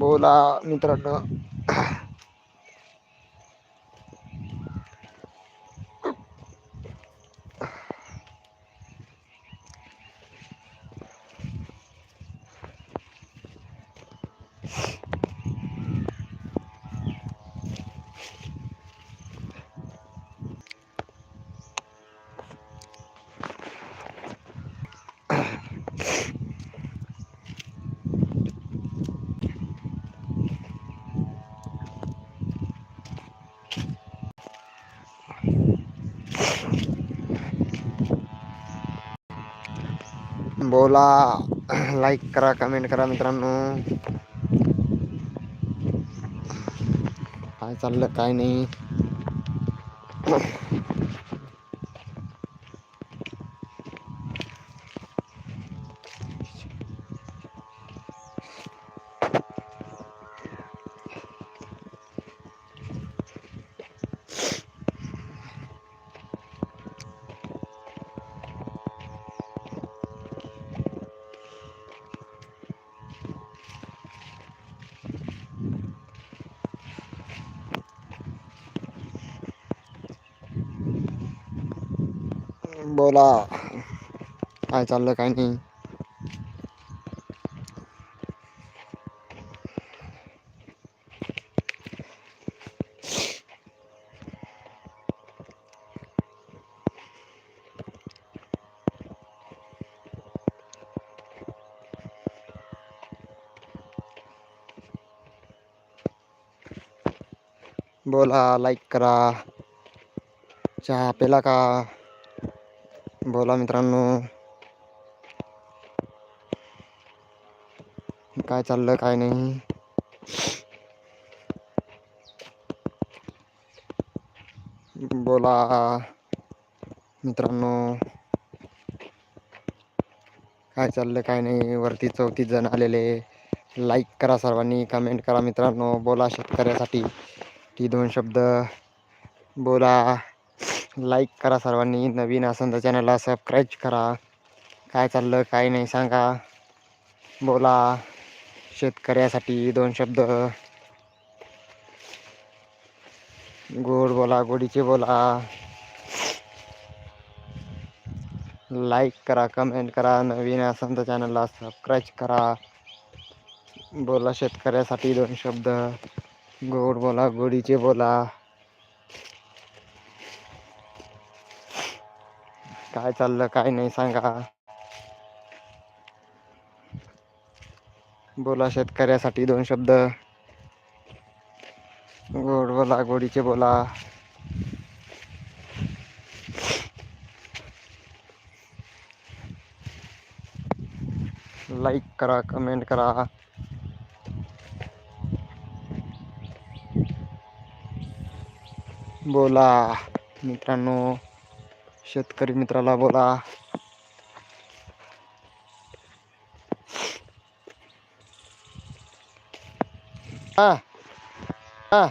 बोला मित्रांनो. बोला लाईक करा कमेंट करा मित्रांनो. काय चाललं काय नाही. बोला. काय चाललं काय नाही. बोला लाईक करा. चहा पेला का? बोला मित्रांनो. काय चाललं काय नाही. बोला मित्रांनो. काय चाललं काय नाही. वरती चौतीस जण आलेले. लाईक करा सर्वांनी कमेंट करा मित्रांनो. बोला शेतकऱ्यासाठी. ती दोन शब्द. बोला. लाईक करा सर्वांनी. नवीन असेल तर चॅनलला सबस्क्राईब करा. काय चाललं काय नाही सांगा. बोला. शेतकऱ्यासाठी दोन शब्द. गोड बोला गोडीचे बोला. लाईक करा कमेंट करा. नवीन असेल तर चॅनलला सबस्क्राईब करा. बोला शेतकऱ्यासाठी दोन शब्द. गोड बोला गोडीचे बोला. काय चाललं काय नाही सांगा. बोला शेतकऱ्यासाठी दोन शब्द. गोड बोला गोडीचे बोला. लाईक करा कमेंट करा. बोला मित्रांनो. शेतकरी मित्राला बोला. हा. हा.